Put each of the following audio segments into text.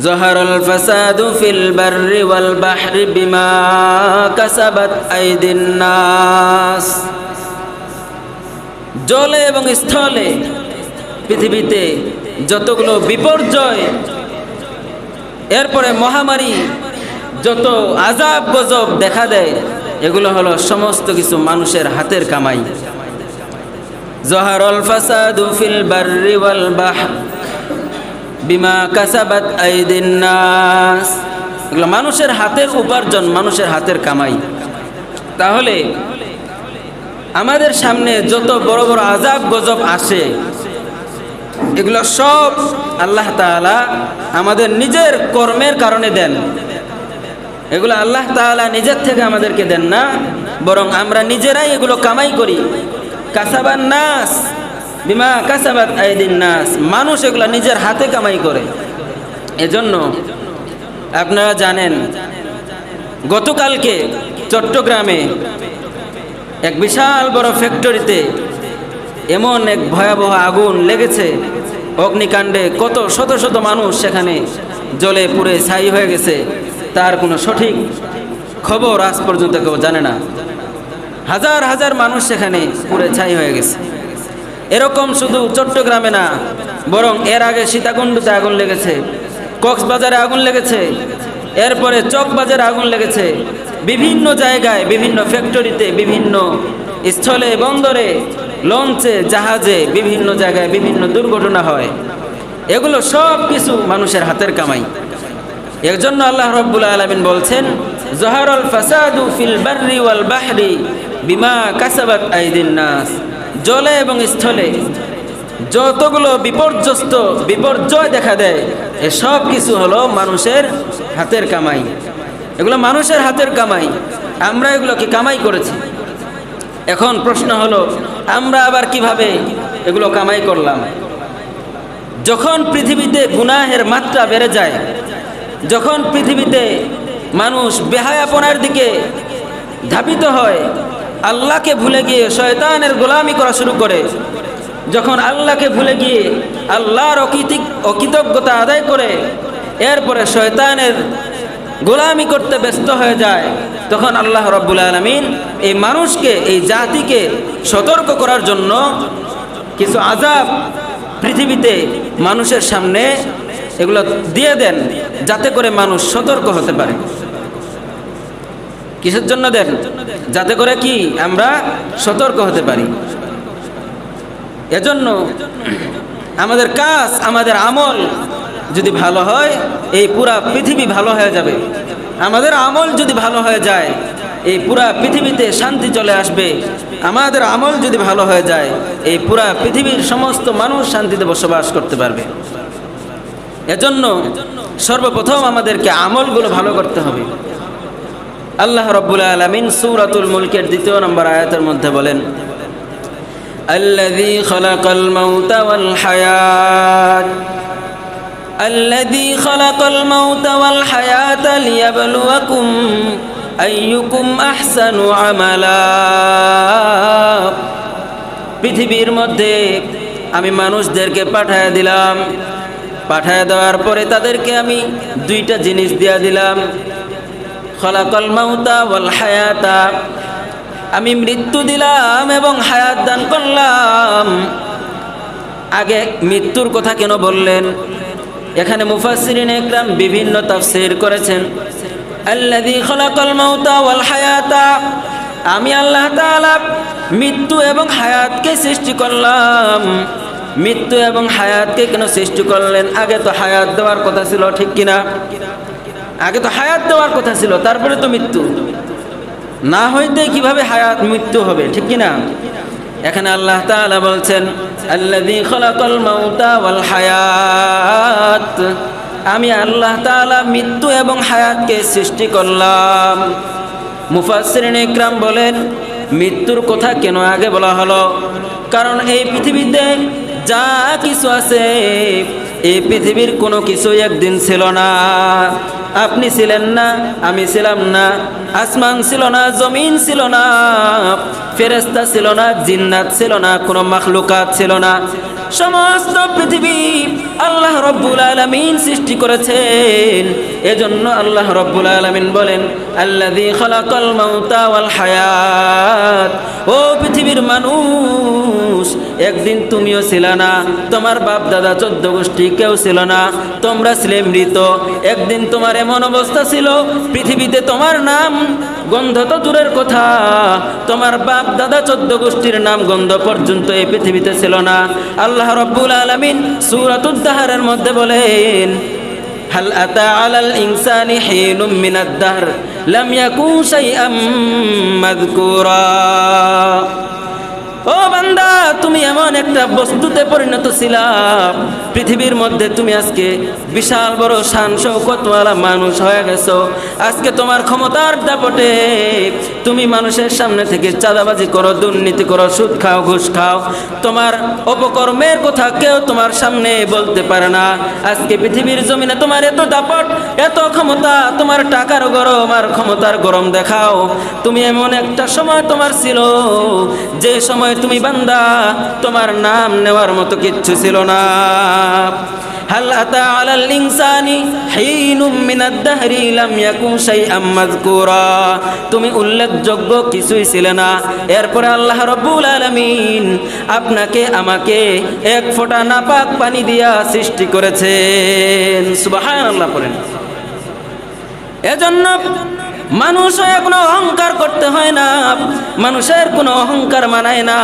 ظهر الفساد في البر والبحر بما كسبت أيدي الناس জলে এবং স্থলে পৃথিবীতে যতগুলো বিপর্যয় এরপরে মহামারী যত আজাব গজব দেখা দেয় এগুলো হলো সমস্ত কিছু মানুষের হাতের কামাই জহারল ফাসাদু ফিল বাররি ওয়াল বাহর বিমা কাসাবাত আইদিন নাস। এগুলো মানুষের হাতের উপার্জন, মানুষের হাতের কামাই। তাহলে আমাদের সামনে যত বড় বড় আজাব গজব আসে, এগুলো সব আল্লাহ তাআলা আমাদের নিজের কর্মের কারণে দেন। এগুলো আল্লাহ তাআলা নিজের থেকে আমাদেরকে দেন না, বরং আমরা নিজেরাই এগুলো কামাই করি। কাসাবান নাস। বিমা কাসাবাত আইদিন নাস। মানুষ এগুলো নিজের হাতে কামাই করে। এজন্য আপনারা জানেন, গতকালকে চট্টগ্রামে এক বিশাল বড় ফ্যাক্টরিতে এমন এক ভয়াবহ আগুন লেগেছে। অগ্নিকাণ্ডে কত শত শত মানুষ সেখানে জলে পুড়ে ছাই হয়ে গেছে। তার কোনো সঠিক খবর আজ পর্যন্ত কেউ জানে না। হাজার হাজার মানুষ সেখানে পুড়ে ছাই হয়ে গেছে। এরকম শুধু চট্টগ্রামে না, বরং এর আগে সীতাকুণ্ডতে আগুন লেগেছে, কক্সবাজারে আগুন লেগেছে, এরপরে চকবাজারে আগুন লেগেছে, বিভিন্ন জায়গায়, বিভিন্ন ফ্যাক্টরিতে বিভিন্ন স্থলে, বন্দরে লঞ্চে জাহাজে, বিভিন্ন জায়গায় বিভিন্ন দুর্ঘটনা হয়। এগুলো সব কিছু মানুষের হাতের কামাই। এর জন্য আল্লাহ রব্বুল আলমিন বলছেন, জহারল ফাসাদু ফিল বাররি ওয়াল বাহরি বিমা কাসাবাত আইদিন নাস। জলে এবং স্থলে যতগুলো বিপর্যস্ত বিপর্যয় দেখা দেয়, এ সব কিছু হলো মানুষের হাতের কামাই। এগুলো মানুষের হাতের কামাই। আমরা এগুলোকে কামাই করেছি? এখন প্রশ্ন হলো, আমরা আবার কীভাবে এগুলো কামাই করলাম? যখন পৃথিবীতে গুনাহের মাত্রা বেড়ে যায়, যখন পৃথিবীতে মানুষ বেহায়াপনার দিকে ধাবিত হয় আল্লাহকে ভুলে গিয়ে শয়তানের গোলামি করা শুরু করে। যখন আল্লাহকে ভুলে গিয়ে আল্লাহর অকৃতিক অকৃতজ্ঞতা আদায় করে, এরপরে শয়তানের গোলামি করতে ব্যস্ত হয়ে যায়, তখন আল্লাহ রব্বুল আলমিন এই মানুষকে, এই জাতিকে সতর্ক করার জন্য কিছু আজাব পৃথিবীতে মানুষের সামনে এগুলো দিয়ে দেন, যাতে করে মানুষ সতর্ক হতে পারে। কিসের জন্য দেন? যাতে করে কি আমরা সতর্ক হতে পারি। এজন্য আমাদের কাজ, আমাদের আমল যদি ভালো হয়, এই পুরা পৃথিবী ভালো হয়ে যাবে। আমাদের আমল যদি ভালো হয়ে যায়, এই পুরা পৃথিবীতে শান্তি চলে আসবে। আমাদের আমল যদি ভালো হয়ে যায়, এই পুরা পৃথিবীর সমস্ত মানুষ শান্তিতে বসবাস করতে পারবে। এজন্য সর্বপ্রথম আমাদেরকে আমলগুলো ভালো করতে হবে। আল্লাহ রব্বুল আলমিন সুরাতুল মুলকের দ্বিতীয় নম্বর আয়াতের মধ্যে বলেন الذي خلق الموت والحياة الذي خلق الموت والحياة ليبلوكم أيكم أحسن عملا পৃথিবীর মধ্যে আমি মানুষদেরকে পাঠায় দিলাম পাঠায় দেওয়ার পরে তাদেরকে আমি দুইটা জিনিস দিয়া দিলাম খলাকল মাউতা ওয়াল হায়াতা। আমি মৃত্যু দিলাম এবং হায়াত দান করলাম। আগে মৃত্যুর কথা কেন বললেন? এখানে মুফাসসিরিন একরাম বিভিন্ন তাফসীর করেছেন। আল্লাযী খলাকাল মাউতা ওয়াল হায়াতা। আমি আল্লাহ তাআলা মৃত্যু এবং হায়াতকে সৃষ্টি করলাম। মৃত্যু এবং হায়াতকে কেন সৃষ্টি করলেন? আগে তো হায়াত দেওয়ার কথা ছিল, ঠিক কিনা? আগে তো হায়াত দেওয়ার কথা ছিল, তারপরে তো মৃত্যু। না হইতে কীভাবে হায়াত, মৃত্যু হবে, ঠিক কিনা? এখানে আল্লাহ তাআলা বলছেন হায়াত। আমি আল্লাহ তাআলা মৃত্যু এবং হায়াতকে সৃষ্টি করলাম। মুফাসসিরিন ইকরাম বলেন, মৃত্যুর কথা কেন আগে বলা হলো? কারণ এই পৃথিবীতে যা কিছু আছে, এই পৃথিবীর কোনো কিছুই একদিন ছিল না। আপনি ছিলেন না, আমি ছিলাম না। আসমান ছিল না, জমিন ছিল না ফেরেস্তা ছিল না, জিন্নাত ছিল না, কোনো মাখলুকাত ছিল না। সমস্ত পৃথিবী আল্লাহ রব্বুল আলমিন সৃষ্টি করেছেন। এজন্য আল্লাহ রব্বুল আলমিন বলেন আল্লাদি খলাকল মাউতা হায়াত। ও পৃথিবীর মানুষ একদিন তুমিও ছিল না তোমার বাপ দাদা চোদ্দ গোষ্ঠী কেউ ছিল না তোমরা ছিলে মৃত একদিন তোমার এমন অবস্থা ছিল পৃথিবীতে তোমার নাম গন্ধ তো দূরের কথা তোমার বাপ দাদা চোদ্দ গোষ্ঠীর নাম গন্ধ পর্যন্ত এই পৃথিবীতে ছিল না আল্লাহ রব্বুল আলমিন সুরাতুদ্দাহারের মধ্যে বলেন هل أتى على الإنسان حين من الدهر لم يكن شيئا مذكورا ও বান্দা, তুমি এমন একটা বস্তুতে পরিণত ছিলাম পৃথিবীর মধ্যে তুমি আজকে বিশাল বড় শান শৌকতওয়ালা মানুষ হয়ে গেছো। আজকে তোমার ক্ষমতার দাপটে তুমি মানুষের সামনে থেকে চাঁদাবাজি করো, দুর্নীতি করো, সুদ খাও, ঘুষ খাও, তোমার অপকর্মের কথা কেউ তোমার সামনে বলতে পারে না। আজকে পৃথিবীর জমিনে তোমার এত দাপট, এত ক্ষমতা, তোমার টাকার গরম আর ক্ষমতার গরম দেখাও। তুমি এমন একটা সময় তোমার ছিল, যে সময় তুমি বান্দা, তোমার নাম নেওয়ার মতো কিচ্ছু ছিল না। হাল أتى على الإنسان حين من الدهر لم يكن شيئا مذكورا؟ তুমি উল্লেখযোগ্য কিছুই ছিলে না। এরপরে আল্লাহ রব্বুল আলমিন আপনাকে, আমাকে এক ফোঁটা নাপাক পানি দিয়া সৃষ্টি করেছেন। সুবহানাল্লাহ করেন এজন্য মানুষ কোনো অহংকার করতে হয় না, মানুষের কোনো অহংকার মানায় না।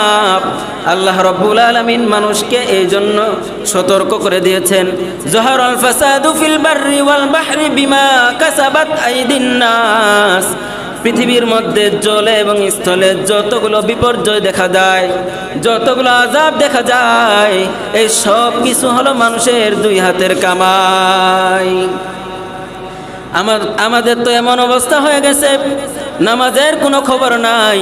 আল্লাহ রব্বুল আলমিন মানুষকে এই জন্য সতর্ক করে দিয়েছেন। জহর আল ফাসাদু ফিল বাররি ওয়াল বাহরি বিমা কাসাবাত আইদিন নাস। পৃথিবীর মধ্যে জলে এবং স্থলে যতগুলো বিপর্যয় দেখা যায়, যতগুলো আজাব দেখা যায়, এই সব কিছু হলো মানুষের দুই হাতের কামাই। আমার আমাদের তো এমন অবস্থা হয়ে গেছে নামাজের কোনো খবর নাই।